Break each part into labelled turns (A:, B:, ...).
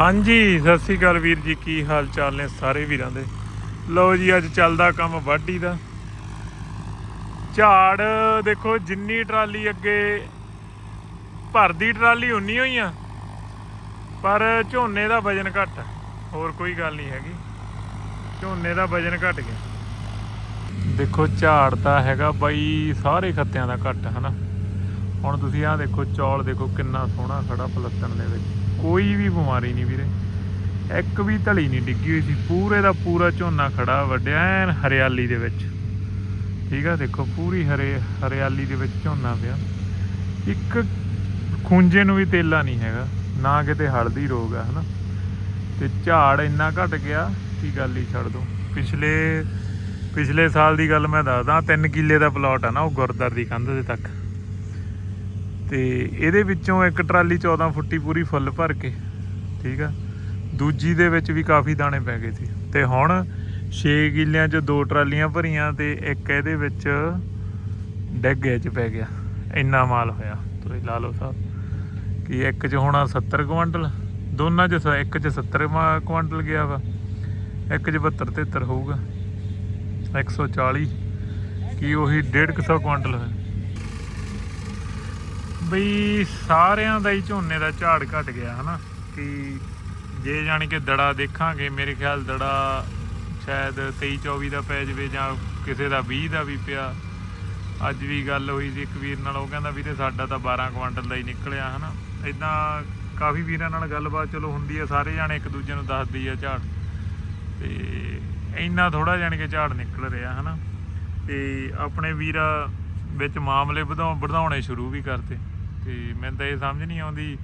A: ਹਾਂਜੀ, ਸਤਿ ਸ੍ਰੀ ਅਕਾਲ ਵੀਰ ਜੀ, ਕੀ ਹਾਲ ਚਾਲ ਨੇ ਸਾਰੇ ਵੀਰਾਂ ਦੇ? ਲਓ ਜੀ, ਅੱਜ ਚੱਲਦਾ ਕੰਮ ਵਾਢੀ ਦਾ। ਝਾੜ, ਦੇਖੋ, ਜਿੰਨੀ ਟਰਾਲੀ ਅੱਗੇ ਭਰਦੀ ਟਰਾਲੀ, ਉਨੀ ਹੋਈ ਆ। ਪਰ ਝੋਨੇ ਦਾ ਵਜਨ ਘੱਟ ਹੋਰ ਕੋਈ ਗੱਲ ਨਹੀਂ ਹੈਗੀ। ਝੋਨੇ ਦਾ ਵਜਨ ਘਟ ਗਿਆ। ਦੇਖੋ, ਝਾੜ ਤਾਂ ਹੈਗਾ ਬਾਈ, ਸਾਰੇ ਖੱਤਿਆਂ ਦਾ ਘੱਟ, ਹਨਾ? ਹੁਣ ਤੁਸੀਂ ਆਹ ਦੇਖੋ, ਚੌਲ ਦੇਖੋ, ਕਿੰਨਾ ਸੋਹਣਾ ਖੜਾ ਪਲੱਤਣ ਦੇ ਵਿੱਚ। ਕੋਈ ਵੀ ਬਿਮਾਰੀ ਨਹੀਂ ਵੀਰੇ। ਇੱਕ ਵੀ ਧਲੀ ਨਹੀਂ ਡਿੱਗੀ ਹੋਈ ਸੀ। ਪੂਰੇ ਦਾ ਪੂਰਾ ਝੋਨਾ ਖੜਾ ਵੱਡਿਆ ਐਨ ਹਰਿਆਲੀ ਦੇ ਵਿੱਚ। ਠੀਕ ਆ, ਦੇਖੋ ਪੂਰੀ ਹਰੇ, ਹਰਿਆਲੀ ਦੇ ਵਿੱਚ ਝੋਨਾ ਪਿਆ। ਇੱਕ ਖੁੰਝੇ ਨੂੰ ਵੀ ਤੇਲਾ ਨਹੀਂ ਹੈਗਾ। ਨਾ ਕਿਤੇ ਹਲਦੀ ਰੋਗ ਆ, ਹਨਾ। ਤੇ ਝਾੜ ਇੰਨਾ ਘਟ ਗਿਆ ਕਿ ਗੱਲ ਹੀ ਛੱਡ ਦੋ। ਪਿਛਲੇ ਪਿਛਲੇ ਸਾਲ ਦੀ ਗੱਲ ਮੈਂ ਦੱਸਦਾ 3 ਕਿੱਲੇ ਦਾ ਪਲਾਟ ਆ ਨਾ, ਉਹ ਗੁਰਦਾਰ ਦੀ ਕੰਧ ਦੇ ਤੱਕ। ਤੇ ਇਹਦੇ ਵਿੱਚੋਂ ਇੱਕ ਟਰਾਲੀ 14 ਫੁੱਟੀ ਪੂਰੀ ਫੁੱਲ ਭਰ ਕੇ, ਠੀਕ ਆ? ਦੂਜੀ ਦੇ ਵਿੱਚ ਵੀ ਕਾਫੀ ਦਾਣੇ ਪੈ ਗਏ ਸੀ। ਤੇ ਹੁਣ 6 ਕਿੱਲਿਆਂ 'ਚ ਦੋ ਟਰਾਲੀਆਂ ਭਰੀਆਂ ਤੇ ਇੱਕ ਇਹਦੇ ਵਿੱਚ ਡੈਗੇ 'ਚ ਪੈ ਗਿਆ। ਇੰਨਾ ਮਾਲ ਹੋਇਆ। ਤੁਸੀਂ ਲਾ ਲਓ ਸਾਹਿਬ ਕਿ ਇੱਕ 'ਚ ਹੋਣਾ 70 ਕੁਇੰਟਲ ਦੋਨਾਂ 'ਚ ਸ- ਇੱਕ 'ਚ 70 ਮਾ- ਕੁਇੰਟਲ ਗਿਆ ਵਾ। ਇੱਕ 'ਚ 72 73 ਹੋਊਗਾ। 140 ਕੀ ਉਹੀ 150 ਕੁਇੰਟਲ ਹੋਇਆ। ਬਈ ਸਾਰਿਆਂ ਦਾ ਹੀ ਝੋਨੇ ਦਾ ਝਾੜ ਘਟ ਗਿਆ, ਹਨਾ? ਕਿ ਜੇ ਜਾਣੀ ਕਿ ਦੜਾ ਦੇਖਾਂਗੇ, ਮੇਰੇ ਖਿਆਲ ਦੜਾ ਸ਼ਾਇਦ 23 24 ਦਾ ਪੈ ਜਵੇ ਜਾਂ ਕਿਸੇ ਦਾ 20 ਦਾ ਵੀ ਪਿਆ। ਅੱਜ ਵੀ ਗੱਲ ਹੋਈ ਸੀ ਇੱਕ ਵੀਰ ਨਾਲ, ਉਹ ਕਹਿੰਦਾ ਵੀਰੇ ਸਾਡਾ ਤਾਂ 12 ਕੁਇੰਟਲ ਦਾ ਹੀ ਨਿਕਲਿਆ, ਹਨਾ? ਇਦਾਂ ਕਾਫੀ ਵੀਰਾਂ ਨਾਲ ਗੱਲਬਾਤ ਚਲੋ ਹੁੰਦੀ ਆ, ਸਾਰੇ ਜਾਣੇ ਇੱਕ ਦੂਜੇ ਨੂੰ ਦੱਸਦੀ ਆ ਝਾੜ। ਤੇ ਇੰਨਾ ਥੋੜਾ ਜਾਣੀ ਕਿ ਝਾੜ ਨਿਕਲ ਰਿਹਾ, ਹਨਾ? ਤੇ ਆਪਣੇ ਵੀਰਾ ਵਿੱਚ ਮਾਮਲੇ ਵਧਾਉ, ਵਧਾਉਣੇ ਸ਼ੁਰੂ ਵੀ ਕਰਤੇ। ਤੇ ਮੈਨੂੰ ਤਾਂ ਇਹ ਸਮਝ ਨਹੀਂ ਆਉਂਦੀ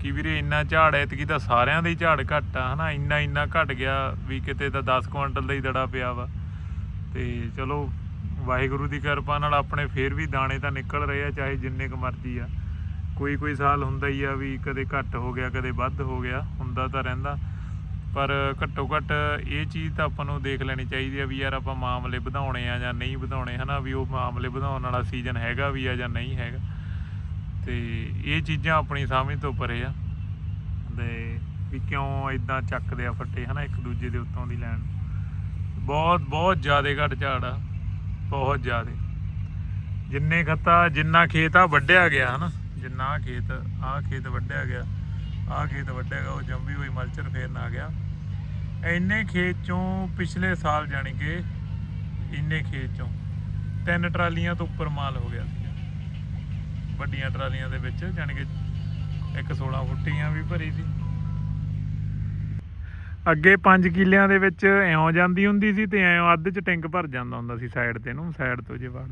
A: ਕਿ ਵੀਰੇ ਇੰਨਾ ਝਾੜ ਐਤਕੀ ਤਾਂ ਸਾਰਿਆਂ ਦਾ ਹੀ ਝਾੜ ਘੱਟ ਆ, ਹਨਾ? ਇੰਨਾ ਇੰਨਾ ਘਟ ਗਿਆ ਵੀ ਕਿਤੇ ਤਾਂ 10 ਕੁਇੰਟਲ ਦਾ ਹੀ ਦੜਾ ਪਿਆ ਵਾ। ਤੇ ਚਲੋ, ਵਾਹਿਗੁਰੂ ਦੀ ਕਿਰਪਾ ਨਾਲ ਆਪਣੇ ਫੇਰ ਵੀ ਦਾਣੇ ਤਾਂ ਨਿਕਲ ਰਹੇ ਆ, ਚਾਹੇ ਜਿੰਨੇ ਕੁ ਮਰਜ਼ੀ ਆ। ਕੋਈ ਕੋਈ ਸਾਲ ਹੁੰਦਾ ਹੀ ਆ ਵੀ ਕਦੇ ਘੱਟ ਹੋ ਗਿਆ, ਕਦੇ ਵੱਧ ਹੋ ਗਿਆ, ਹੁੰਦਾ ਤਾਂ ਰਹਿੰਦਾ। ਪਰ ਘੱਟੋ ਘੱਟ ਇਹ ਚੀਜ਼ ਤਾਂ ਆਪਾਂ ਨੂੰ ਦੇਖ ਲੈਣੀ ਚਾਹੀਦੀ ਆ ਵੀ ਯਾਰ ਆਪਾਂ ਮਾਮਲੇ ਵਧਾਉਣੇ ਆ ਜਾਂ ਨਹੀਂ ਵਧਾਉਣੇ, ਹਨਾ? ਵੀ ਉਹ ਮਾਮਲੇ ਵਧਾਉਣ ਵਾਲਾ ਸੀਜ਼ਨ ਹੈਗਾ ਵੀ ਆ ਜਾਂ ਨਹੀਂ ਹੈਗਾ। ਤੇ ਇਹ ਚੀਜ਼ਾਂ ਆਪਣੀ ਸਮਝ ਤੋਂ ਪਰੇ ਆ। ਤੇ ਵੀ ਕਿਉਂ ਇਦਾਂ ਚੱਕਦੇ ਆ ਫੱਟੇ, ਹਨਾ, ਇੱਕ ਦੂਜੇ ਦੇ ਉੱਤੋਂ ਦੀ ਲੈਣ। ਬਹੁਤ ਬਹੁਤ ਜ਼ਿਆਦਾ ਘੱਟ ਝਾੜ ਆ, ਬਹੁਤ ਜ਼ਿਆਦਾ। ਜਿੰਨੇ ਖੱਤਾ, ਜਿੰਨਾ ਖੇਤ ਆ ਵੱਢਿਆ ਗਿਆ, ਹਨਾ, ਜਿੰਨਾ ਆਹ ਖੇਤ ਆਹ ਖੇਤ ਵੱਢਿਆ ਗਿਆ, ਆਹ ਖੇਤ ਵੱਢਿਆ ਗਿਆ, ਉਹ ਜੰਮੀ ਹੋਈ ਮਲਚਰ ਫੇਰਨ ਆ ਗਿਆ। ਇੰਨੇ ਖੇਤ ਚੋਂ ਪਿਛਲੇ ਸਾਲ ਜਾਣੀ ਕਿ ਇੰਨੇ ਖੇਤ ਚੋਂ ਤਿੰਨ ਟਰਾਲੀਆਂ ਤੋਂ ਉੱਪਰ ਮਾਲ ਹੋ ਗਿਆ। ਵੱਡੀਆਂ ਟਰਾਲੀਆਂ ਦੇ ਵਿੱਚ, ਜਾਣੀ ਕਿ ਇੱਕ 16 ਫੁੱਟੀਆਂ ਵੀ ਭਰੀ ਸੀ। ਅੱਗੇ 5 ਕਿੱਲਿਆਂ ਦੇ ਵਿੱਚ ਐਉਂ ਜਾਂਦੀ ਹੁੰਦੀ ਸੀ ਤੇ ਐਉਂ ਅੱਧ ਚ ਟੈਂਕ ਭਰ ਜਾਂਦਾ ਹੁੰਦਾ ਸੀ ਸਾਈਡ ਤੇ ਨੂੰ ਸਾਈਡ ਤੋਂ ਜੇ ਵੜ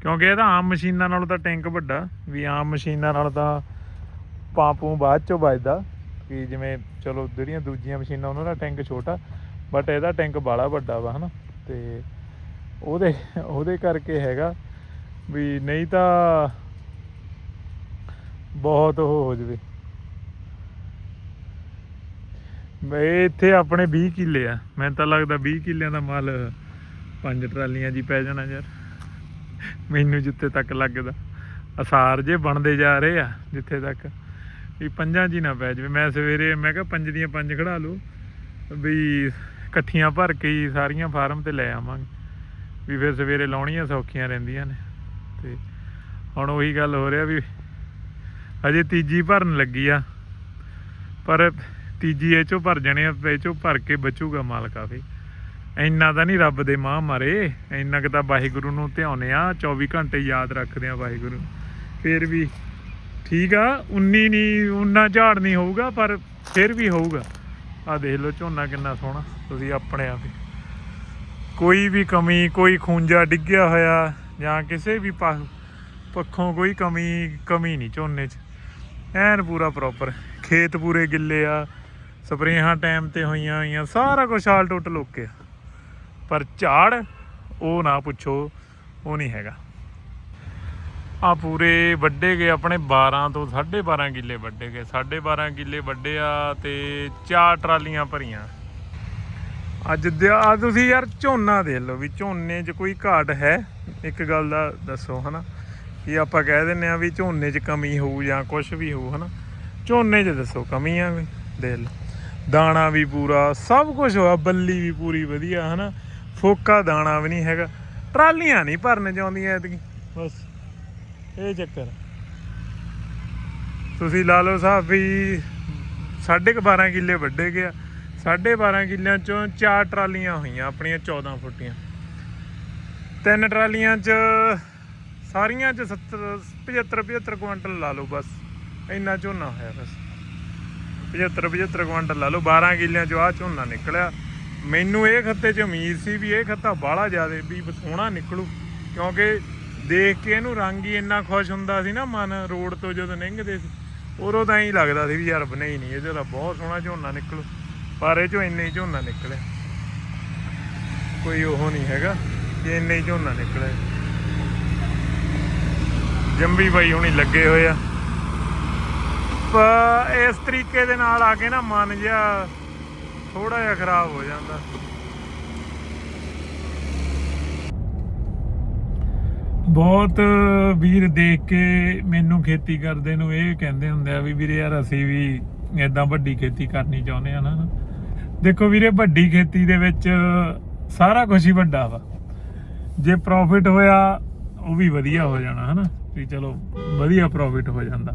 A: ਕਿਉਂਕਿ ਇਹਦਾ ਆਮ ਮਸ਼ੀਨਾਂ ਨਾਲੋਂ ਤਾਂ ਟੈਂਕ ਵੱਡਾ, ਵੀ ਆਮ ਮਸ਼ੀਨਾਂ ਨਾਲ ਤਾਂ ਪਾਪੂ ਬਾਅਦ ਚੋਂ ਵੱਜਦਾ ਕਿ ਜਿਵੇਂ ਚਲੋ ਜਿਹੜੀਆਂ ਦੂਜੀਆਂ ਮਸ਼ੀਨਾਂ ਉਹਨਾਂ ਦਾ ਟੈਂਕ ਛੋਟਾ ਬਟ ਇਹਦਾ ਟੈਂਕ ਬਾਲਾ ਵੱਡਾ ਵਾ, ਹਨਾ? ਤੇ ਉਹਦੇ ਉਹਦੇ ਕਰਕੇ ਹੈਗਾ ਵੀ ਨਹੀਂ ਤਾਂ ਬਹੁਤ ਉਹ ਹੋ ਜਵੇ। ਬਈ ਇੱਥੇ ਆਪਣੇ 20 ਕਿੱਲੇ ਆ। ਮੈਨੂੰ ਤਾਂ ਲੱਗਦਾ 20 ਕਿੱਲਿਆਂ ਦਾ ਮਾਲ ਪੰਜ ਟਰਾਲੀਆਂ ਜੀ ਪੈ ਜਾਣਾ ਯਾਰ। ਮੈਨੂੰ ਜਿੱਥੇ ਤੱਕ ਲੱਗਦਾ। ਅਸਾਰ ਜੇ ਬਣਦੇ ਜਾ ਰਹੇ ਆ, ਜਿੱਥੇ ਤੱਕ ਵੀ ਪੰਜਾਂ ਜੀ ਨਾ ਪੈ ਜਾਵੇ। ਮੈਂ ਸਵੇਰੇ, ਮੈਂ ਕਿਹਾ ਪੰਜ ਦੀਆਂ ਪੰਜ ਖੜਾ ਲਓ ਵੀ ਇਕੱਠੀਆਂ ਭਰ ਕੇ ਹੀ ਸਾਰੀਆਂ ਫਾਰਮ ਤੇ ਲੈ ਆਵਾਂਗੇ। ਵੀ ਫਿਰ ਸਵੇਰੇ ਲਾਉਣੀਆਂ ਸੌਖੀਆਂ ਰਹਿੰਦੀਆਂ ਨੇ। ਤੇ ਹੁਣ ਉਹੀ ਗੱਲ ਹੋ ਰਿਹਾ ਵੀ ਹਜੇ ਤੀਜੀ ਭਰਨ ਲੱਗੀ ਆ। ਪਰ ਤੀਜੀ ਇਹ ਚੋਂ ਭਰ ਜਾਣੇ ਆ, ਇਹ ਚੋਂ ਭਰ ਕੇ ਬਚੂਗਾ ਮਾਲ ਕਾਫੀ ਇੰਨਾ ਤਾਂ ਨਹੀਂ ਰੱਬ ਦੇ ਮਾਂ ਮਾਰੇ, ਇੰਨਾ ਕਿ ਤਾਂ ਵਾਹਿਗੁਰੂ ਨੂੰ ਧਿਆਉਨੇ ਆ 24 ਘੰਟੇ ਯਾਦ ਰੱਖਦੇ ਆ ਵਾਹਿਗੁਰੂ। ਨੂੰ। ਫਿਰ ਵੀ ਠੀਕ ਆ 19 ਨਹੀਂ, ਉਨਾ ਝਾੜ ਨਹੀਂ ਹੋਊਗਾ, ਪਰ ਫਿਰ ਵੀ ਹੋਊਗਾ। ਆ ਦੇਖ ਲਓ ਝੋਨਾ ਕਿੰਨਾ ਸੋਹਣਾ, ਤੁਸੀਂ ਆਪਣੇ ਆਪ ਹੀ। ਕੋਈ ਵੀ ਕਮੀ, ਕੋਈ ਖੂੰਜਾ ਡਿੱਗਿਆ ਹੋਇਆ ਜਾਂ ਕਿਸੇ ਵੀ ਪਾ- ਪੱਖੋਂ ਕੋਈ ਕਮੀ ਕਮੀ ਨਹੀਂ ਝੋਨੇ 'ਚ। ਐਨ ਪੂਰਾ ਪ੍ਰੋਪਰ ਖੇਤ ਪੂਰੇ ਗਿੱਲੇ ਆ, ਸਪਰੇਹਾਂ ਟਾਈਮ ਤੇ ਹੋਈਆਂ ਹੋਈਆਂ, ਸਾਰਾ ਕੁਝ ਹਾਲ ਟੁੱਟ ਲੋਕੇ ਪਰ ਝਾੜ, ਉਹ ਨਾ ਪੁੱਛੋ, ਉਹ ਨਹੀਂ ਹੈਗਾ। ਆ ਪੂਰੇ ਵੱਡੇ ਗਏ, ਆਪਣੇ 12 ਤੋਂ 12.5 ਕਿੱਲੇ ਵੱਡੇ ਗਏ। 12.5 ਕਿੱਲੇ ਵੱਡੇ ਆ ਤੇ ਚਾਰ ਟਰਾਲੀਆਂ ਭਰੀਆਂ। ਅੱਜ ਦੇ ਆ ਤੁਸੀਂ ਯਾਰ ਝੋਨਾ ਦੇ ਲਓ ਵੀ ਝੋਨੇ 'ਚ ਕੋਈ ਘਾਟ ਹੈ? ਇੱਕ ਗੱਲ ਦਾ ਦੱਸੋ, ਹਨਾ? ਕਿ ਆਪਾਂ ਕਹਿ ਦਿੰਨੇ ਆ ਵੀ ਝੋਨੇ 'ਚ ਕਮੀ ਹੋਊ ਜਾਂ ਕੁਝ ਵੀ ਹੋਊ, ਹਨਾ? ਝੋਨੇ 'ਚ ਦੱਸੋ ਕਮੀ ਆ ਕੋਈ ਦੇ ਦਾਣਾ ਵੀ ਪੂਰਾ, ਸਭ ਕੁਝ ਹੋਆ ਬੱਲੀ ਵੀ ਪੂਰੀ ਵਧੀਆ, ਹਨਾ? ਫੋਕਾ ਦਾਣਾ ਵੀ ਨਹੀਂ ਹੈਗਾ। ਟਰਾਲੀਆਂ ਨਹੀਂ ਭਰਨ ਚਾਹੁੰਦੀਆਂ ਐਤਕੀ, ਬਸ। ਇਹ ਚੱਕਰ। ਤੁਸੀਂ ਲਾ ਲਓ ਸਾਹਿਬ ਵੀ ਸਾਢੇ ਕੁ 12 ਕਿੱਲੇ ਵੱਡੇ ਗਿਆ ਸਾਢੇ 12 ਕਿੱਲਿਆਂ ਚੋਂ ਚਾਰ ਟਰਾਲੀਆਂ ਹੋਈਆਂ ਆਪਣੀਆਂ 14 ਫੁੱਟੀਆਂ। ਤਿੰਨ ਟਰਾਲੀਆਂ 'ਚ ਸਾਰੀਆਂ 'ਚ 70 75 75 ਕੁਇੰਟਲ ਲਾ ਲਓ ਬਸ। ਇੰਨਾ ਝੋਨਾ ਹੋਇਆ ਬਸ। 75 75 ਕੁਇੰਟਲ ਲਾ ਲਓ। 12 ਕਿੱਲਿਆਂ 'ਚੋਂ ਆ ਝੋਨਾ ਨਿਕਲਿਆ। ਮੈਨੂੰ ਇਹ ਖੱਤੇ 'ਚ ਉਮੀਦ ਸੀ ਵੀ ਇਹ ਖੱਤਾ ਬਾਹਲਾ ਜ਼ਿਆਦੇ ਵੀ ਸੋਹਣਾ ਨਿਕਲੂ। ਕਿਉਂਕਿ ਦੇਖ ਕੇ ਇਹਨੂੰ ਰੰਗ ਹੀ ਇੰਨਾ ਖੁਸ਼ ਹੁੰਦਾ ਸੀ ਨਾ ਮਨ, ਰੋਡ ਤੋਂ ਜਦੋਂ ਲੰਘਦੇ ਸੀ। ਉਦੋਂ ਤਾਂ ਹੀ ਲੱਗਦਾ ਸੀ ਵੀ ਯਾਰ ਬਣੇ ਨਹੀਂ, ਇਹਦੇ ਤਾਂ ਬਹੁਤ ਸੋਹਣਾ ਝੋਨਾ ਨਿਕਲੂ। ਪਰ ਇਹ 'ਚੋਂ ਇੰਨੇ ਹੀ ਝੋਨਾ ਨਿਕਲਿਆ। ਕੋਈ ਉਹ ਨਹੀਂ ਹੈਗਾ ਕਿ ਇੰਨੇ ਹੀ ਝੋਨਾ ਨਿਕਲਿਆ। ਜੰਬੀ ਬਾਈ ਹੁਣੀ ਲੱਗੇ ਹੋਏ ਆ। ਪਰ ਇਸ ਤਰੀਕੇ ਦੇ ਨਾਲ ਆ ਕੇ ਨਾ ਮਨ ਜਿਹਾ ਥੋੜਾ ਜਿਹਾ ਖਰਾਬ ਹੋ ਜਾਂਦਾ। ਬਹੁਤ ਵੀਰ ਦੇਖ ਕੇ ਮੈਨੂੰ ਖੇਤੀ ਕਰਦੇ ਨੂੰ ਇਹ ਕਹਿੰਦੇ ਹੁੰਦੇ ਆ ਵੀ ਵੀਰੇ ਯਾਰ ਅਸੀਂ ਵੀ ਇਦਾਂ ਵੱਡੀ ਖੇਤੀ ਕਰਨੀ ਚਾਹੁੰਦੇ ਆ ਨਾ। ਦੇਖੋ ਵੀਰੇ ਵੱਡੀ ਖੇਤੀ ਦੇ ਵਿੱਚ ਸਾਰਾ ਕੁਝ ਹੀ ਵੱਡਾ ਵਾ। ਜੇ ਪ੍ਰੋਫਿਟ ਹੋਇਆ, ਉਹ ਵੀ ਵਧੀਆ ਹੋ ਜਾਣਾ, ਹਨਾ। ਵੀ ਚਲੋ ਵਧੀਆ ਪ੍ਰੋਫਿਟ ਹੋ ਜਾਂਦਾ।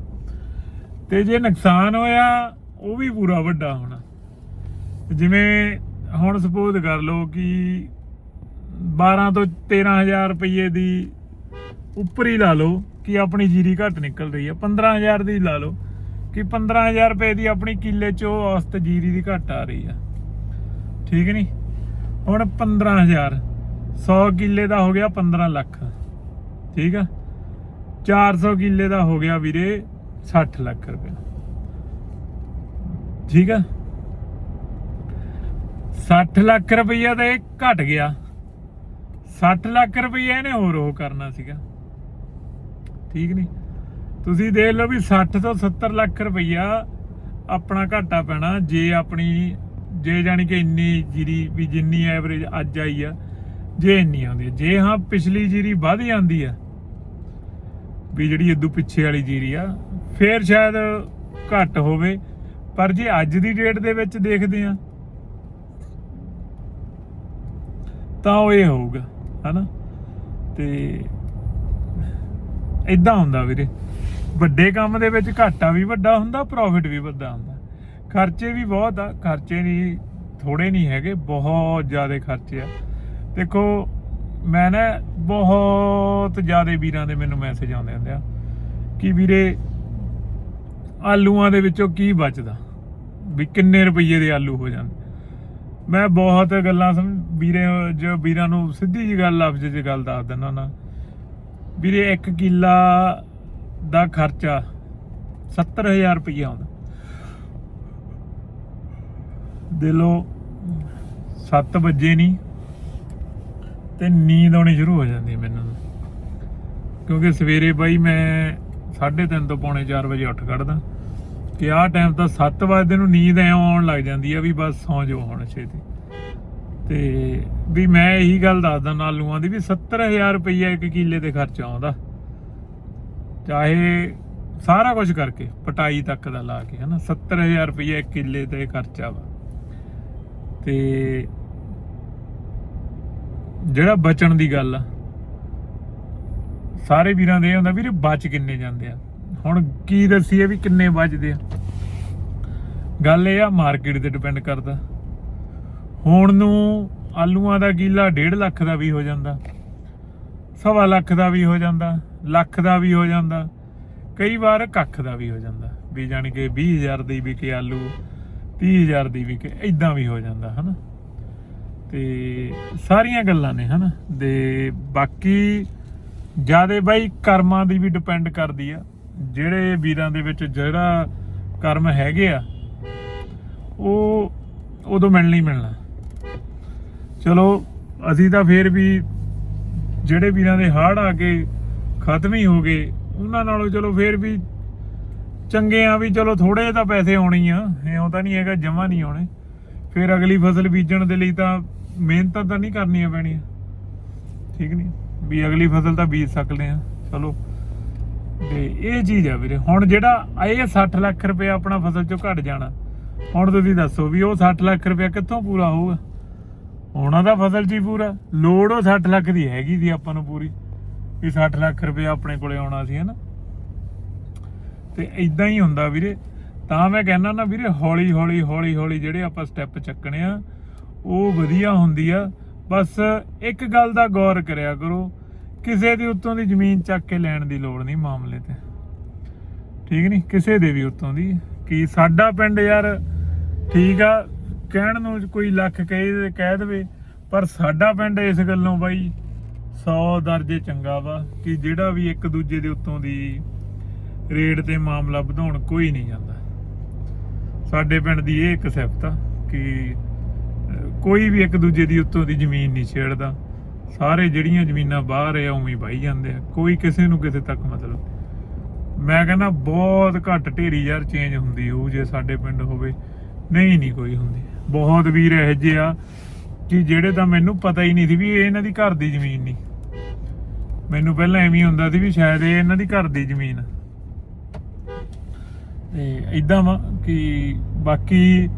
A: ਤੇ ਜੇ ਨੁਕਸਾਨ ਹੋਇਆ, ਉਹ ਵੀ ਪੂਰਾ ਵੱਡਾ ਹੋਣਾ। ਜਿਵੇਂ ਹੁਣ ਸਪੋਜ਼ ਕਰ ਲਓ ਕਿ 12 ਤੋਂ 13000 ਰੁਪਏ ਦੀ ਉੱਪਰ ਹੀ ਲਾ ਲਓ ਕਿ ਆਪਣੀ ਜੀਰੀ ਘੱਟ ਨਿਕਲ ਰਹੀ ਹੈ 15000 ਦੀ ਲਾ ਲਓ ਕਿ 15000 ਰੁਪਏ ਦੀ ਆਪਣੀ ਕਿੱਲੇ ਚੋਂ ਔਸਤ ਜੀਰੀ ਦੀ ਘੱਟ ਆ ਰਹੀ ਆ। ਠੀਕ ਨਹੀਂ? ਹੁਣ 15000 100 ਕਿੱਲੇ ਦਾ ਹੋ ਗਿਆ 15 ਲੱਖ। ਠੀਕ ਆ? 400 ਕਿੱਲੇ ਦਾ ਹੋ ਗਿਆ ਵੀਰੇ 60 ਲੱਖ ਰੁਪਏ। ਠੀਕ ਆ? 60 ਲੱਖ ਰੁਪਈਆ ਤਾਂ ਇਹ ਘਟ ਗਿਆ। 60 ਲੱਖ ਰੁਪਈਆ ਇਹਨੇ ਹੋਰ ਉਹ ਕਰਨਾ ਸੀਗਾ। ਠੀਕ ਨਹੀਂ ਤੁਸੀਂ ਦੇਖ ਲਓ ਵੀ 60 ਤੋਂ 70 ਲੱਖ ਰੁਪਈਆ ਆਪਣਾ ਘਾਟਾ ਪੈਣਾ, ਜੇ ਆਪਣੀ, ਜੇ ਜਾਣੀ ਕਿ ਇੰਨੀ ਜੀਰੀ ਵੀ ਜਿੰਨੀ ਐਵਰੇਜ ਅੱਜ ਆਈ ਆ, ਜੇ ਇੰਨੀ ਆਉਂਦੀ ਜੇ ਹਾਂ ਪਿਛਲੀ ਜੀਰੀ ਵੱਧ ਜਾਂਦੀ ਆ ਵੀ ਜਿਹੜੀ ਇਦੋਂ ਪਿੱਛੇ ਵਾਲੀ ਜੀਰੀ ਆ, ਫੇਰ ਸ਼ਾਇਦ ਘੱਟ ਹੋਵੇ, ਪਰ ਜੇ ਅੱਜ ਦੀ ਡੇਟ ਦੇ ਵਿੱਚ ਦੇਖਦੇ ਆ ਤਾਂ ਉਹ ਇਹ ਹੋਊਗਾ, ਹਨਾ? ਤੇ ਇਦਾਂ ਹੁੰਦਾ ਵੀਰੇ। ਵੱਡੇ ਕੰਮ ਦੇ ਵਿੱਚ ਘਾਟਾ ਵੀ ਵੱਡਾ ਹੁੰਦਾ ਪ੍ਰੋਫਿਟ ਵੀ ਵੱਡਾ ਹੁੰਦਾ। ਖਰਚੇ ਵੀ ਬਹੁਤ ਆ, ਖਰਚੇ ਨਹੀਂ ਥੋੜੇ ਨਹੀਂ ਹੈਗੇ, ਬਹੁਤ ਜ਼ਿਆਦਾ ਖਰਚੇ ਆ। ਦੇਖੋ ਮੈਂ ਨਾ ਬਹੁਤ ਜ਼ਿਆਦਾ ਵੀਰਾਂ ਦੇ ਮੈਨੂੰ ਮੈਸੇਜ ਆਉਂਦੇ ਹੁੰਦੇ ਆ ਕਿ ਵੀਰੇ ਆਲੂਆਂ ਦੇ ਵਿੱਚੋਂ ਕੀ ਬਚਦਾ? ਵੀ ਕਿੰਨੇ ਰੁਪਏ ਦੇ ਆਲੂ ਹੋ ਜਾਂਦੇ? ਮੈਂ ਬਹੁਤ ਗੱਲਾਂ ਸਮਝ, ਵੀਰੇ, ਜੋ ਵੀਰਾਂ ਨੂੰ ਸਿੱਧੀ ਜੀ ਗੱਲ, ਲਫ਼ਜ਼ 'ਚ ਗੱਲ ਦੱਸ ਦਿੰਦਾ ਨਾ ਵੀਰੇ 1 ਕਿੱਲਾ ਦਾ ਖਰਚਾ 70000 ਰੁਪਏ ਆਉਂਦਾ। ਦੇ ਲੋ 7 ਵਜੇ ਨਹੀਂ ਤੇ ਨੀਂਦ ਆਉਣੀ ਸ਼ੁਰੂ ਹੋ ਜਾਂਦੀ ਮੈਨੂੰ ਕਿਉਂਕਿ ਸਵੇਰੇ ਬਾਈ ਮੈਂ 3:30 ਤੋਂ ਪੌਣੇ 4 ਵਜੇ ਉੱਠ ਖੜਦਾ। ਕਿ ਆਹ ਟਾਈਮ ਤਾਂ 7 ਵਜੇ ਨੂੰ ਨੀਂਦ ਐ ਆਉਣ ਲੱਗ ਜਾਂਦੀ ਆ ਵੀ ਬਸ ਸੌਂ ਜਾਓ ਹੁਣ ਛੇਤੀ। ਤੇ ਵੀ ਮੈਂ ਇਹੀ ਗੱਲ ਦੱਸਦਾ ਨਾਲੂਆਂ ਦੀ ਵੀ 70000 ਰੁਪਈਆ ਇੱਕ ਕਿੱਲੇ ਤੇ ਖਰਚਾ ਆਉਂਦਾ। ਚਾਹੇ ਸਾਰਾ ਕੁਝ ਕਰਕੇ, ਪਟਾਈ ਤੱਕ ਦਾ ਲਾ ਕੇ, ਹਨਾ। 70000 ਰੁਪਈਆ ਇੱਕ ਕਿੱਲੇ ਤੇ ਖਰਚਾ ਵਾ। ਤੇ ਜਿਹੜਾ ਬਚਣ ਦੀ ਗੱਲ ਆ, ਸਾਰੇ ਵੀਰਾਂ ਦੇ ਇਹ ਹੁੰਦਾ ਵੀਰੇ ਬਚ ਕਿੰਨੇ ਜਾਂਦੇ ਆ। ਹੁਣ ਕੀ ਦੱਸੀਏ ਵੀ ਕਿੰਨੇ ਬਚਦੇ ਆ। ਗੱਲ ਇਹ ਆ ਮਾਰਕੀਟ ਤੇ ਡਿਪੈਂਡ ਕਰਦਾ। ਹੁਣ ਨੂੰ ਆਲੂਆਂ ਦਾ ਕਿਲਾ 1.5 ਲੱਖ ਦਾ ਵੀ ਹੋ ਜਾਂਦਾ। ਸਵਾ ਲੱਖ ਦਾ ਵੀ ਹੋ ਜਾਂਦਾ, ਲੱਖ ਦਾ ਵੀ ਹੋ ਜਾਂਦਾ। ਕਈ ਵਾਰ ਕੱਖ ਦਾ ਵੀ ਹੋ ਜਾਂਦਾ। ਵੀ ਜਾਣੀ ਕਿ 20000 ਦੀ ਵਿਕੇ ਆਲੂ 30000 ਦੀ ਵਿਕੇ ਇਦਾਂ ਵੀ ਹੋ ਜਾਂਦਾ, ਹਨਾ। ਤੇ ਸਾਰੀਆਂ ਗੱਲਾਂ ਨੇ, ਹਨਾ? ਦੇ ਬਾਕੀ ਜਿਆਦੇ ਬਾਈ ਕਰਮਾਂ ਦੀ ਵੀ ਡਿਪੈਂਡ ਕਰਦੀ ਆ। ਜਿਹੜੇ ਵੀਰਾਂ ਦੇ ਵਿੱਚ ਜਿਹੜਾ ਕਰਮ ਹੈਗੇ ਆ, ਉਹ ਉਦੋਂ ਮਿਲਣਾ ਹੀ ਮਿਲਣਾ। ਚਲੋ, ਅਸੀਂ ਤਾਂ ਫੇਰ ਵੀ ਜਿਹੜੇ ਵੀਰਾਂ ਦੇ ਹਾੜ ਆ ਕੇ ਖਤਮ ਹੀ ਹੋ ਗਏ, ਉਹਨਾਂ ਨਾਲੋਂ ਚਲੋ ਫੇਰ ਵੀ ਚੰਗੇ ਆ ਵੀ ਚਲੋ ਥੋੜੇ ਤਾਂ ਪੈਸੇ ਆਉਣੇ ਆ ਇਉਂ ਤਾਂ ਨਹੀਂ ਹੈਗਾ, ਜਮਾ ਨਹੀਂ ਆਉਣੇ। ਫਿਰ ਅਗਲੀ ਫਸਲ ਬੀਜਣ ਦੇ ਲਈ ਤਾਂ ਮਿਹਨਤਾਂ ਤਾਂ ਨਹੀਂ ਕਰਨੀਆਂ ਪੈਣੀਆਂ ਠੀਕ ਨਹੀਂ ਵੀ ਅਗਲੀ ਫਸਲ ਤਾਂ ਬੀਜ ਸਕਦੇ ਆ। ਚਲੋ। ਤੇ ਇਹ ਚੀਜ਼ ਆ ਵੀਰੇ। ਹੁਣ ਜਿਹੜਾ ਇਹ 60 ਲੱਖ ਰੁਪਏ ਆਪਣਾ ਫਸਲ ਚੋਂ ਘਟ ਜਾਣਾ। ਹੁਣ ਤੁਸੀਂ ਦੱਸੋ ਵੀ ਉਹ 60 ਲੱਖ ਰੁਪਇਆ ਕਿੱਥੋਂ ਪੂਰਾ ਹੋਊਗਾ? ਉਹਨਾਂ ਦਾ ਫਸਲ 'ਚ ਪੂਰਾ। ਲੋੜ ਉਹ 60 ਲੱਖ ਦੀ ਹੈਗੀ ਦੀ ਆਪਾਂ ਨੂੰ ਪੂਰੀ। ਵੀ 60 ਲੱਖ ਰੁਪਇਆ ਆਪਣੇ ਕੋਲੇ ਆਉਣਾ ਸੀ, ਹਨਾ? ਤੇ ਇਦਾਂ ਹੀ ਹੁੰਦਾ ਵੀਰੇ। ਤਾਂ ਮੈਂ ਕਹਿੰਦਾ ਨਾ ਵੀਰੇ ਹੌਲੀ ਹੌਲੀ ਹੌਲੀ ਹੌਲੀ ਜਿਹੜੇ ਆਪਾਂ ਸਟੈਪ ਚੱਕਣੇ ਆ ਉਹ ਵਧੀਆ ਹੁੰਦੀ ਆ। ਬਸ ਇੱਕ ਗੱਲ ਦਾ ਗੌਰ ਕਰਿਆ ਕਰੋ, ਕਿਸੇ ਦੇ ਉੱਤੋਂ ਦੀ ਜ਼ਮੀਨ ਚੱਕ ਕੇ ਲੈਣ ਦੀ ਲੋੜ ਨਹੀਂ ਮਾਮਲੇ ਤੇ। ਠੀਕ ਨਹੀਂ? ਕਿਸੇ ਦੇ ਵੀ ਉੱਤੋਂ ਦੀ। ਕਿ ਸਾਡਾ ਪਿੰਡ ਯਾਰ ਠੀਕ ਆ, ਕਹਿਣ ਨੂੰ ਕੋਈ ਲੱਖ ਕਹੇ ਕਹਿ ਦੇਵੇ, ਪਰ ਸਾਡਾ ਪਿੰਡ ਇਸ ਗੱਲੋਂ ਬਾਈ 100 ਦਰਜੇ ਚੰਗਾ ਵਾ ਕਿ ਜਿਹੜਾ ਵੀ ਇੱਕ ਦੂਜੇ ਦੇ ਉੱਤੋਂ ਦੀ ਰੇਟ ਤੇ ਮਾਮਲਾ ਵਧਾਉਣ ਕੋਈ ਨਹੀਂ ਜਾਂਦਾ। ਸਾਡੇ ਪਿੰਡ ਦੀ ਇਹ ਇੱਕ ਸਿਫਤ ਆ ਕਿ ਕੋਈ ਵੀ ਇੱਕ ਦੂਜੇ ਦੀ ਉੱਤੋਂ ਦੀ ਜ਼ਮੀਨ ਨਹੀਂ ਛੇੜਦਾ। ਸਾਰੇ ਜਿਹੜੀਆਂ ਜ਼ਮੀਨਾਂ ਬਾਹਰ ਆ, ਉਵੇਂ ਹੀ ਵਾਹੀ ਜਾਂਦੇ ਆ। ਕੋਈ ਕਿਸੇ ਨੂੰ ਕਿਸੇ ਤੱਕ ਮਤਲਬ ਮੈਂ ਕਹਿੰਦਾ ਬਹੁਤ ਘੱਟ ਢੇਰੀ ਯਾਰ ਚੇਂਜ ਹੁੰਦੀ ਹੋਊ ਜੇ ਸਾਡੇ ਪਿੰਡ ਹੋਵੇ। ਨਹੀਂ ਨਹੀਂ ਕੋਈ ਹੁੰਦੀ। ਬਹੁਤ ਵੀਰ ਇਹੋ ਜਿਹੇ ਆ ਕਿ ਜਿਹੜੇ ਤਾਂ ਮੈਨੂੰ ਪਤਾ ਹੀ ਨਹੀਂ ਸੀ ਵੀ ਇਹ ਇਹਨਾਂ ਦੀ ਘਰ ਦੀ ਜ਼ਮੀਨ ਨਹੀਂ। ਮੈਨੂੰ ਪਹਿਲਾਂ ਐਵੇਂ ਹੁੰਦਾ ਸੀ ਵੀ ਸ਼ਾਇਦ ਇਹ ਇਹਨਾਂ ਦੀ ਘਰ ਦੀ ਜ਼ਮੀਨ ਤੇ ਇਦਾਂ ਵਾ ਕਿ ਬਾਕੀ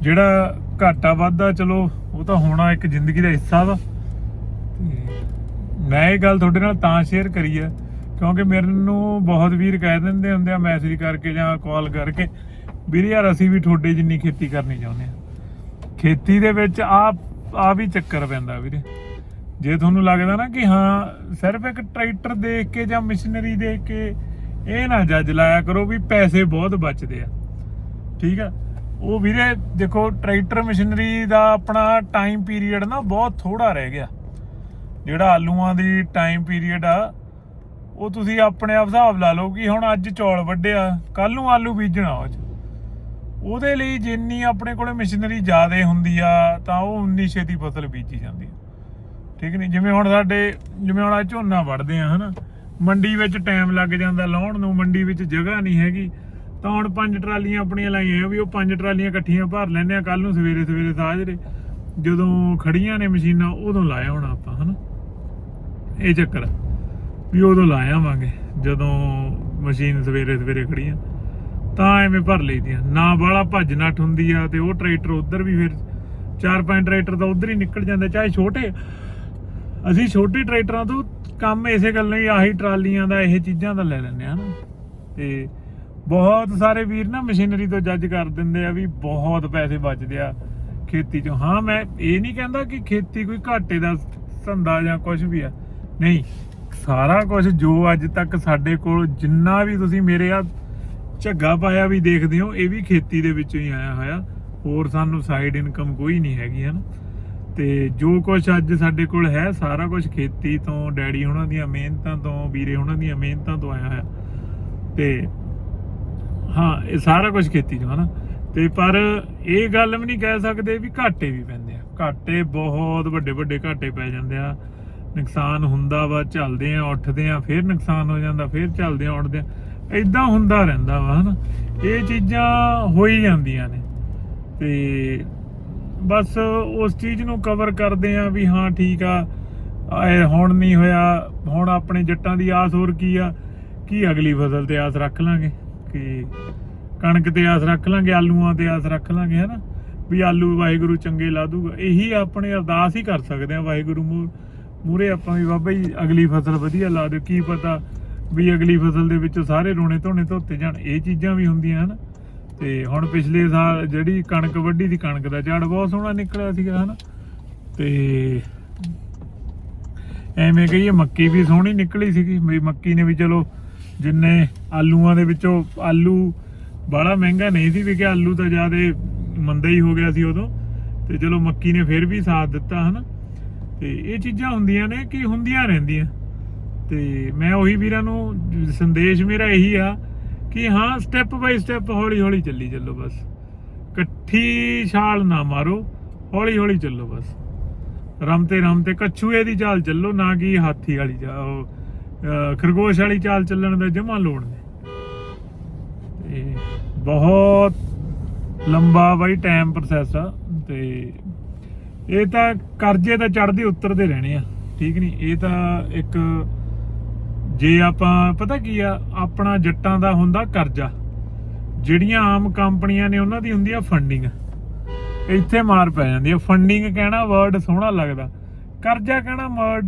A: ਜਿਹੜਾ ਘਾਟਾ ਵਾਧਾ ਚਲੋ, ਉਹ ਤਾਂ ਹੋਣਾ ਇੱਕ ਜ਼ਿੰਦਗੀ ਦਾ ਹਿੱਸਾ ਵਾ। ਤੇ ਮੈਂ ਇਹ ਗੱਲ ਤੁਹਾਡੇ ਨਾਲ ਤਾਂ ਸ਼ੇਅਰ ਕਰੀ ਹੈ ਕਿਉਂਕਿ ਮੈਨੂੰ ਬਹੁਤ ਵੀਰ ਕਹਿ ਦਿੰਦੇ ਹੁੰਦੇ ਆ ਮੈਸੇਜ ਕਰਕੇ ਜਾਂ ਕਾਲ ਕਰਕੇ। ਵੀਰ ਯਾਰ, ਅਸੀਂ ਵੀ ਤੁਹਾਡੇ ਜਿੰਨੀ ਖੇਤੀ ਕਰਨੀ ਚਾਹੁੰਦੇ ਆ। ਖੇਤੀ ਦੇ ਵਿੱਚ ਆ ਆ ਵੀ ਚੱਕਰ ਪੈਂਦਾ ਵੀਰੇ। ਜੇ ਤੁਹਾਨੂੰ ਲੱਗਦਾ ਨਾ ਕਿ ਹਾਂ, ਸਿਰਫ ਇੱਕ ਟਰੈਕਟਰ ਦੇਖ ਕੇ ਜਾਂ ਮਸ਼ੀਨਰੀ ਦੇਖ ਕੇ ਇਹ ਨਾ ਜੱਜ ਲਾਇਆ ਕਰੋ ਵੀ ਪੈਸੇ ਬਹੁਤ ਬਚਦੇ ਆ। ਠੀਕ ਆ? ਉਹ ਵੀਰੇ, ਦੇਖੋ, ਟਰੈਕਟਰ ਮਸ਼ੀਨਰੀ ਦਾ ਆਪਣਾ ਟਾਈਮ ਪੀਰੀਅਡ ਨਾ ਬਹੁਤ ਥੋੜਾ ਰਹਿ ਗਿਆ। ਜਿਹੜਾ ਆਲੂਆਂ ਦੀ ਟਾਈਮ ਪੀਰੀਅਡ ਆ, ਉਹ ਤੁਸੀਂ ਆਪਣੇ ਆਪ ਹਿਸਾਬ ਲਾ ਲਓ ਕਿ ਹੁਣ ਅੱਜ ਚੌਲ ਵੱਢਿਆ ਕੱਲ ਨੂੰ ਆਲੂ ਬੀਜਣਾ ਉਹ 'ਚ। ਉਹਦੇ ਲਈ ਜਿੰਨੀ ਆਪਣੇ ਕੋਲੇ ਮਸ਼ੀਨਰੀ ਜ਼ਿਆਦੇ ਹੁੰਦੀ ਆ, ਤਾਂ ਉਹ ਉਨੀ ਛੇਤੀ ਫਸਲ ਬੀਜੀ ਜਾਂਦੀ ਆ। ਠੀਕ ਨਹੀਂ ਜਿਵੇਂ ਹੁਣ ਸਾਡੇ, ਜਿਵੇਂ ਹੁਣ ਆ ਝੋਨਾ ਵੱਢਦੇ ਆ, ਹਨਾ। ਮੰਡੀ ਵਿੱਚ ਟਾਈਮ ਲੱਗ ਜਾਂਦਾ ਲਾਉਣ ਨੂੰ, ਮੰਡੀ ਵਿੱਚ ਜਗ੍ਹਾ ਨਹੀਂ ਹੈਗੀ। ਤਾਂ ਹੁਣ ਪੰਜ ਟਰਾਲੀਆਂ ਆਪਣੀਆਂ ਲਾਈਆਂ ਵੀ ਉਹ ਪੰਜ ਟਰਾਲੀਆਂ ਇਕੱਠੀਆਂ ਭਰ ਲੈਂਦੇ ਆ ਕੱਲ ਨੂੰ ਸਵੇਰੇ ਸਵੇਰੇ ਸਾਜਰੇ ਜਦੋਂ ਖੜੀਆਂ ਨੇ ਮਸ਼ੀਨਾਂ, ਉਦੋਂ ਲਾਇਆ ਹੋਣਾ ਆਪਾਂ, ਹਨਾ? ਇਹ ਚੱਕਰ ਵੀ ਉਦੋਂ ਲਾਇਆ ਆਵਾਂਗੇ ਜਦੋਂ ਮਸ਼ੀਨ ਸਵੇਰੇ ਸਵੇਰੇ ਖੜੀਆਂ ਤਾਂ ਐਵੇਂ ਭਰ ਲਈਦੀਆਂ। ਨਾ ਬਾਲਾ ਭੱਜ ਨੱਠ ਹੁੰਦੀ ਆ ਤੇ ਉਹ ਟਰੈਕਟਰ ਉਧਰ ਵੀ ਫਿਰ ਚਾਰ ਪੰਜ ਟਰੈਕਟਰ ਤਾਂ ਉਧਰ ਹੀ ਨਿਕਲ ਜਾਂਦੇ, ਚਾਹੇ ਛੋਟੇ ਅਸੀਂ ਛੋਟੇ ਟਰੈਕਟਰਾਂ ਤੋਂ ਕੰਮ ਇਸੇ ਗੱਲ ਨਹੀਂ ਆਹੀ ਟਰਾਲੀਆਂ ਦਾ, ਇਹ ਚੀਜ਼ਾਂ ਦਾ ਲੈ ਲੈਂਦੇ ਆ ਨਾ ਤੇ ਬਹੁਤ ਸਾਰੇ ਵੀਰ ਨਾ ਮਸ਼ੀਨਰੀ ਤੋਂ ਜੱਜ ਕਰ ਦਿੰਦੇ ਆ ਵੀ ਬਹੁਤ ਪੈਸੇ ਬਚਦੇ ਆ ਖੇਤੀ ਚੋਂ। ਹਾਂ, ਮੈਂ ਇਹ ਨਹੀਂ ਕਹਿੰਦਾ ਕਿ ਖੇਤੀ ਕੋਈ ਘਾਟੇ ਦਾ ਧੰਦਾ ਜਾਂ ਕੁਝ ਵੀ ਆ। ਨਹੀਂ, ਸਾਰਾ ਕੁਝ ਜੋ ਅੱਜ ਤੱਕ ਸਾਡੇ ਕੋਲ ਜਿੰਨਾ ਵੀ ਤੁਸੀਂ ਮੇਰੇ ਆ ਝੱਗਾ ਪਾਇਆ ਵੀ ਦੇਖਦੇ ਹੋ, ਇਹ ਵੀ ਖੇਤੀ ਦੇ ਵਿੱਚੋਂ ਹੀ ਆਇਆ ਹੋਇਆ। ਹੋਰ ਸਾਨੂੰ ਸਾਈਡ ਇਨਕਮ ਕੋਈ ਨਹੀਂ ਹੈਗੀ, ਹਨ? ਤੇ ਜੋ ਕੁਝ ਅੱਜ ਸਾਡੇ ਕੋਲ ਹੈ, ਸਾਰਾ ਕੁਝ ਖੇਤੀ ਤੋਂ, ਡੈਡੀ ਉਹਨਾਂ ਦੀਆਂ ਮਿਹਨਤਾਂ ਤੋਂ, ਵੀਰੇ ਉਹਨਾਂ ਦੀਆਂ ਮਿਹਨਤਾਂ ਤੋਂ ਆਇਆ ਹੋਇਆ। ਤੇ ਹਾਂ, ਇਹ ਸਾਰਾ ਕੁਝ ਖੇਤੀ ਤੋਂ ਹਨਾ? ਤੇ ਪਰ ਇਹ ਗੱਲ ਵੀ ਨਹੀਂ ਕਹਿ ਸਕਦੇ ਵੀ ਘਾਟੇ ਵੀ ਪੈਂਦੇ ਆ। ਘਾਟੇ ਬਹੁਤ ਵੱਡੇ ਵੱਡੇ ਘਾਟੇ ਪੈ ਜਾਂਦੇ ਆ। ਨੁਕਸਾਨ ਹੁੰਦਾ ਵਾ, ਚੱਲਦੇ ਆ, ਉੱਠਦੇ ਆ, ਫਿਰ ਨੁਕਸਾਨ ਹੋ ਜਾਂਦਾ, ਫਿਰ ਚੱਲਦੇ ਆ, ਉੱਠਦੇ ਆ। ਇਦਾਂ ਹੁੰਦਾ ਰਹਿੰਦਾ ਵਾ, ਹਨਾ? ਇਹ ਚੀਜ਼ਾਂ ਹੋ ਹੀ ਜਾਂਦੀਆਂ ਨੇ। ਤੇ ਬਸ ਉਸ ਚੀਜ਼ ਨੂੰ ਕਵਰ ਕਰਦੇ ਆ ਵੀ ਹਾਂ, ਠੀਕ ਆ ਹੁਣ ਨਹੀਂ ਹੋਇਆ, ਹੁਣ ਆਪਣੇ ਜੱਟਾਂ ਦੀ ਆਸ ਹੋਰ ਕੀ ਆ? ਕੀ ਅਗਲੀ ਫਸਲ ਤੇ ਆਸ ਰੱਖ ਲਾਂਗੇ? ਕਿ ਕਣਕ ਤੇ ਆਸ ਰੱਖ ਲਾਂਗੇ, ਆਲੂਆਂ ਤੇ ਆਸ ਰੱਖ ਲਾਂਗੇ, ਹਨਾ? ਵੀ ਆਲੂ ਵਾਹਿਗੁਰੂ ਚੰਗੇ ਲਾ ਦੂਗਾ। ਇਹੀ ਆਪਣੇ ਅਰਦਾਸ ਹੀ ਕਰ ਸਕਦੇ ਆ ਵਾਹਿਗੁਰੂ ਮੂਰੇ ਆਪਾਂ ਵੀ ਬਾਬਾ ਜੀ, ਅਗਲੀ ਫਸਲ ਵਧੀਆ ਲਾ ਦਿਓ। ਕੀ ਪਤਾ ਵੀ ਅਗਲੀ ਫਸਲ ਦੇ ਵਿੱਚ ਸਾਰੇ ਰੋਣੇ ਧੋਣੇ ਧੋਤੇ ਜਾਣ। ਇਹ ਚੀਜ਼ਾਂ ਵੀ ਹੁੰਦੀਆਂ, ਹਨ? ਤੇ ਹੁਣ ਪਿਛਲੇ ਸਾਲ ਜਿਹੜੀ ਕਣਕ ਵੱਢੀ ਦੀ ਕਣਕ ਦਾ ਝਾੜ ਬਹੁਤ ਸੋਹਣਾ ਨਿਕਲਿਆ ਸੀਗਾ, ਹਨਾ? ਤੇ ਐਵੇਂ ਕਹੀਏ, ਮੱਕੀ ਵੀ ਸੋਹਣੀ ਨਿਕਲੀ ਸੀਗੀ। ਵੀ ਮੱਕੀ ਨੇ ਵੀ ਚਲੋ ਜਿੰਨੇ ਆਲੂਆਂ ਦੇ ਵਿੱਚੋਂ ਆਲੂ ਬੜਾ ਮਹਿੰਗਾ ਨਹੀਂ ਸੀ ਵਿਕਿਆ, ਆਲੂ ਤਾਂ ਜ਼ਿਆਦੇ ਮੰਦਾ ਹੀ ਹੋ ਗਿਆ ਸੀ ਉਦੋਂ। ਤੇ ਚਲੋ ਮੱਕੀ ਨੇ ਫਿਰ ਵੀ ਸਾਥ ਦਿੱਤਾ, ਹਨਾ। ਤੇ ਇਹ ਚੀਜ਼ਾਂ ਹੁੰਦੀਆਂ ਨੇ ਕਿ ਹੁੰਦੀਆਂ ਰਹਿੰਦੀਆਂ। ਤੇ ਮੈਂ ਉਹੀ ਵੀਰਾਂ ਨੂੰ ਸੰਦੇਸ਼ ਮੇਰਾ ਇਹੀ ਆ ਕਿ ਹਾਂ ਸਟੈਪ ਬਾਈ ਸਟੈਪ ਹੌਲੀ ਹੌਲੀ ਚੱਲੀ ਚੱਲੋ ਬਸ। ਇਕੱਠੀ ਛਾਲ ਨਾ ਮਾਰੋ ਹੌਲੀ ਹੌਲੀ ਚੱਲੋ ਬਸ। ਰਮਤੇ ਰਮਤੇ ਕੱਛੂਏ ਦੀ ਚਾਲ ਚੱਲੋ, ਨਾ ਕਿ ਹਾਥੀ ਵਾਲੀ ਚਾਲ ਖਰਗੋਸ਼ ਵਾਲੀ ਚਾਲ ਚੱਲਣ ਦਾ ਜਮਾ ਲੋੜ ਨਹੀਂ। ਤੇ ਬਹੁਤ ਲੰਬਾ ਬਾਈ ਟਾਈਮ ਪ੍ਰੋਸੈਸ ਆ, ਤੇ ਇਹ ਤਾਂ ਕਰਜ਼ੇ ਤਾਂ ਚੜਦੇ ਉਤਰਦੇ ਰਹਿਣੇ ਆ, ਠੀਕ ਨਹੀਂ ਇਹ ਤਾਂ ਇੱਕ ਜੇ ਆਪਾਂ, ਪਤਾ ਕੀ ਆ, ਆਪਣਾ ਜੱਟਾਂ ਦਾ ਹੁੰਦਾ ਕਰਜ਼ਾ। ਜਿਹੜੀਆਂ ਆਮ ਕੰਪਨੀਆਂ ਨੇ ਉਹਨਾਂ ਦੀ ਹੁੰਦੀ ਆ ਫੰਡਿੰਗ ਇੱਥੇ ਮਾਰ ਪੈ ਜਾਂਦੀ ਆ। ਫੰਡਿੰਗ ਕਹਿਣਾ ਵਰਡ ਸੋਹਣਾ ਲੱਗਦਾ। ਕਰਜ਼ਾ ਕਹਿਣਾ ਵਰਡ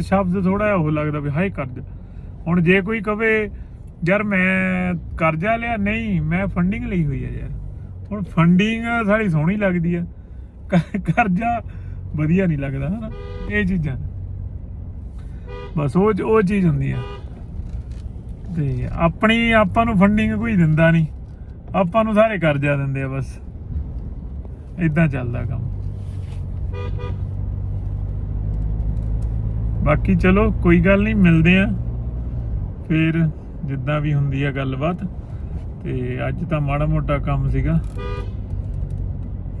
A: ਸ਼ਬਦ ਥੋੜਾ ਜਿਹਾ ਉਹ ਲੱਗਦਾ ਵੀ ਹਾਏ ਕਰਜ਼ਾ ਹੁਣ ਜੇ ਕੋਈ ਕਵੇ, ਯਾਰ ਮੈਂ ਕਰਜ਼ਾ ਲਿਆ, ਨਹੀਂ, ਮੈਂ ਫੰਡਿੰਗ ਲਈ ਹੋਈ ਆ ਯਾਰ। ਹੁਣ ਫੰਡਿੰਗ ਸਾਡੀ ਸੋਹਣੀ ਲੱਗਦੀ ਆ। ਕਰਜ਼ਾ ਵਧੀਆ ਨਹੀਂ ਲੱਗਦਾ, ਹਨਾ? ਇਹ ਚੀਜ਼ਾਂ ਨੇ। ਬਸ ਉਹ ਉਹ ਚੀਜ਼ ਹੁੰਦੀ ਆ। ਤੇ ਆਪਣੀ ਆਪਾਂ ਨੂੰ ਫੰਡਿੰਗ ਕੋਈ ਦਿੰਦਾ ਨਹੀਂ। ਆਪਾਂ ਨੂੰ ਸਾਰੇ ਕਰਜ਼ਾ ਦਿੰਦੇ ਆ ਬਸ। ਇਦਾਂ ਚੱਲਦਾ ਕੰਮ। ਬਾਕੀ ਚਲੋ, ਕੋਈ ਗੱਲ ਨਹੀਂ, ਮਿਲਦੇ ਆ ਫਿਰ ਜਿੱਦਾਂ ਵੀ ਹੁੰਦੀ ਆ ਗੱਲਬਾਤ। ਤੇ ਅੱਜ ਤਾਂ ਮਾੜਾ ਮੋਟਾ ਕੰਮ ਸੀਗਾ।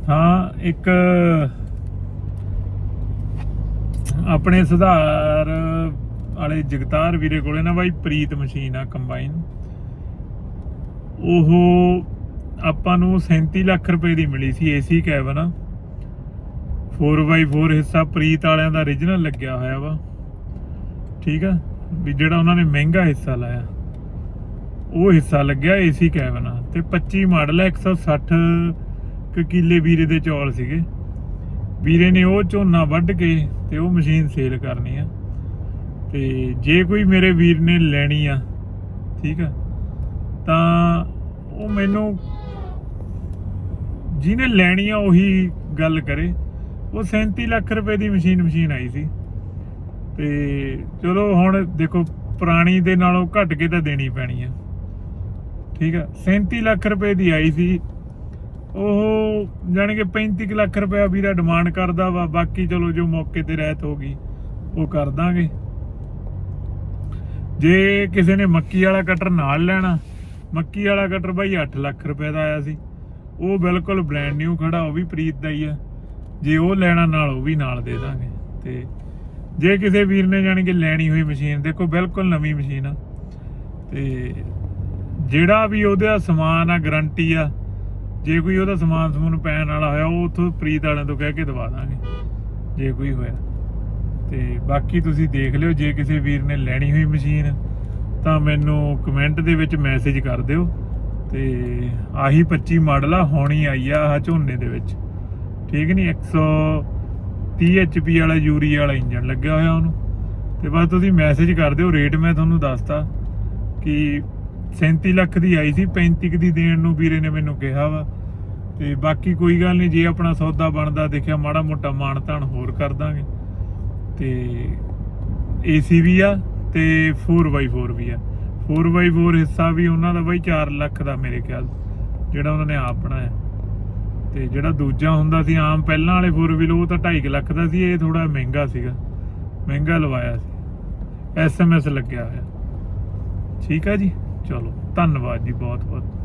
A: ਹਾਂ, ਇੱਕ ਆਪਣੇ ਸੁਧਾਰ ਵਾਲੇ ਜਗਤਾਰ ਵੀਰੇ ਕੋਲੇ ਨਾ ਬਾਈ, ਪ੍ਰੀਤ ਮਸ਼ੀਨ ਆ ਕੰਬਾਈਨ ਉਹ ਆਪਾਂ ਨੂੰ 37 ਲੱਖ ਰੁਪਏ ਦੀ ਮਿਲੀ ਸੀ, ਏਸੀ ਕੈਬਨ। 4x4 ਹਿੱਸਾ ਪ੍ਰੀਤ ਵਾਲਿਆਂ ਦਾ origignal ਲੱਗਿਆ ਹੋਇਆ ਵਾ। ਠੀਕ ਆ? ਵੀ ਜਿਹੜਾ ਉਹਨਾਂ ਨੇ ਮਹਿੰਗਾ ਹਿੱਸਾ ਲਾਇਆ, ਉਹ ਹਿੱਸਾ ਲੱਗਿਆ ਏਸੀ ਕੈਬਨ ਆ ਤੇ 25 ਮਾਡਲ ਹੈ 160 ਕੁ ਕਿਲੇ ਵੀਰੇ ਦੇ ਚੌਲ ਸੀਗੇ। ਵੀਰੇ ਨੇ ਉਹ ਝੋਨਾ ਵੱਢ ਕੇ ਤੇ ਉਹ ਮਸ਼ੀਨ ਸੇਲ ਕਰਨੀ ਆ। ਤੇ ਜੇ ਕੋਈ ਮੇਰੇ ਵੀਰ ਨੇ ਲੈਣੀ ਆ, ਠੀਕ ਆ, ਤਾਂ ਉਹ ਮੈਨੂੰ ਜਿਹਨੇ ਲੈਣੀ ਆ ਉਹੀ ਗੱਲ ਕਰੇ। ਉਹ 37 ਲੱਖ ਰੁਪਏ ਦੀ ਮਸ਼ੀਨ ਮਸ਼ੀਨ ਆਈ ਸੀ। ਤੇ ਚਲੋ ਹੁਣ ਦੇਖੋ, ਪੁਰਾਣੀ ਦੇ ਨਾਲੋਂ ਘੱਟ ਕੇ ਤਾਂ ਦੇਣੀ ਪੈਣੀ ਆ। ਠੀਕ ਆ 37 ਲੱਖ ਰੁਪਏ ਦੀ ਆਈ ਸੀ। ਉਹ ਜਾਣੀ ਕਿ 35 ਕੁ ਲੱਖ ਰੁਪਏ ਵੀਰਾ ਡਿਮਾਂਡ ਕਰਦਾ ਵਾ, ਬਾਕੀ ਚਲੋ ਜੋ ਮੌਕੇ ਤੇ ਰਹਿਤ ਹੋ ਗਈ, ਉਹ ਕਰ ਦਾਂਗੇ। ਜੇ ਕਿਸੇ ਨੇ ਮੱਕੀ ਵਾਲਾ ਕਟਰ ਨਾਲ ਲੈਣਾ, ਮੱਕੀ ਵਾਲਾ ਕਟਰ ਬਾਈ 8 ਲੱਖ ਰੁਪਏ ਦਾ ਆਇਆ ਸੀ। ਉਹ ਬਿਲਕੁਲ ਬ੍ਰੈਂਡ ਨਿਊ ਖੜਾ, ਉਹ ਵੀ ਪ੍ਰੀਤ ਦਾ ਹੀ ਆ। ਜੇ ਉਹ ਲੈਣਾ ਨਾਲ, ਉਹ ਵੀ ਨਾਲ ਦੇ ਦਾਂਗੇ। ਤੇ ਜੇ ਕਿਸੇ ਵੀਰ ਨੇ ਜਾਣੀ ਕਿ ਲੈਣੀ ਹੋਈ ਮਸ਼ੀਨ, ਦੇਖੋ ਬਿਲਕੁਲ ਨਵੀਂ ਮਸ਼ੀਨ ਆ। ਤੇ ਜਿਹੜਾ ਵੀ ਉਹਦਾ ਸਮਾਨ ਆ ਗਰੰਟੀ ਆ, ਜੇ ਕੋਈ ਉਹਦਾ ਸਮਾਨ ਸਮੂਨ ਪੈਣ ਵਾਲਾ ਹੋਇਆ, ਉਹ ਉਥੋਂ ਪ੍ਰੀਤ ਵਾਲਿਆਂ ਤੋਂ ਕਹਿ ਕੇ ਦਵਾ ਦਾਂਗੇ, ਜੇ ਕੋਈ ਹੋਇਆ। ਤੇ ਬਾਕੀ ਤੁਸੀਂ ਦੇਖ ਲਿਓ, ਜੇ ਕਿਸੇ ਵੀਰ ਨੇ ਲੈਣੀ ਹੋਈ ਮਸ਼ੀਨ, ਤਾਂ ਮੈਨੂੰ ਕਮੈਂਟ ਦੇ ਵਿੱਚ ਮੈਸੇਜ ਕਰ ਦਿਓ। ਤੇ ਆਹੀ 25 ਮਾਡਲ ਆ, ਹੋਣੀ ਆਈ ਆ ਆਹ ਝੋਨੇ ਦੇ ਵਿੱਚ। ਠੀਕ ਨਹੀਂ 130 HP ਵਾਲਾ ਯੂਰੀ ਵਾਲਾ ਇੰਜਨ ਲੱਗਿਆ ਹੋਇਆ ਉਹਨੂੰ। ਤੇ ਬਸ ਤੁਸੀਂ ਮੈਸੇਜ ਕਰ ਦਿਓ ਰੇਟ ਮੈਂ ਤੁਹਾਨੂੰ ਦੱਸਤਾ ਕਿ 37 ਲੱਖ ਦੀ ਆਈ ਸੀ 35 ਕੁ ਦੀ ਦੇਣ ਨੂੰ ਵੀਰੇ ਨੇ ਮੈਨੂੰ ਕਿਹਾ ਵਾ। ਤੇ ਬਾਕੀ ਕੋਈ ਗੱਲ ਨਹੀਂ, ਜੇ ਆਪਣਾ ਸੌਦਾ ਬਣਦਾ, ਦੇਖਿਆ ਮਾੜਾ ਮੋਟਾ ਮਾਣ ਤਾਣ ਹੋਰ ਕਰ ਦਾਂਗੇ। ਤੇ ਏਸੀ ਵੀ ਆ ਤੇ 4x4 ਵੀ ਆ। 4x4 ਹਿੱਸਾ ਵੀ ਉਹਨਾਂ ਦਾ ਬਾਈ 4 ਲੱਖ ਦਾ ਮੇਰੇ ਖਿਆਲ, ਜਿਹੜਾ ਉਹਨਾਂ ਨੇ ਆਪ ਬਣਾਇਆ। ਤੇ ਜਿਹੜਾ ਦੂਜਾ ਹੁੰਦਾ ਸੀ, ਆਮ ਪਹਿਲਾਂ ਵਾਲੇ 4 ਵੀਲ ਉਹ ਤਾਂ 2.5 ਲੱਖ ਦਾ ਸੀ, ਇਹ ਥੋੜਾ ਮਹਿੰਗਾ ਸੀਗਾ। ਮਹਿੰਗਾ ਲਵਾਇਆ ਸੀ। ਐਸਐਮਐਸ ਲੱਗਿਆ ਹੋਇਆ। ਠੀਕ ਆ ਜੀ? ਚਲੋ, ਧੰਨਵਾਦ ਜੀ ਬਹੁਤ ਬਹੁਤ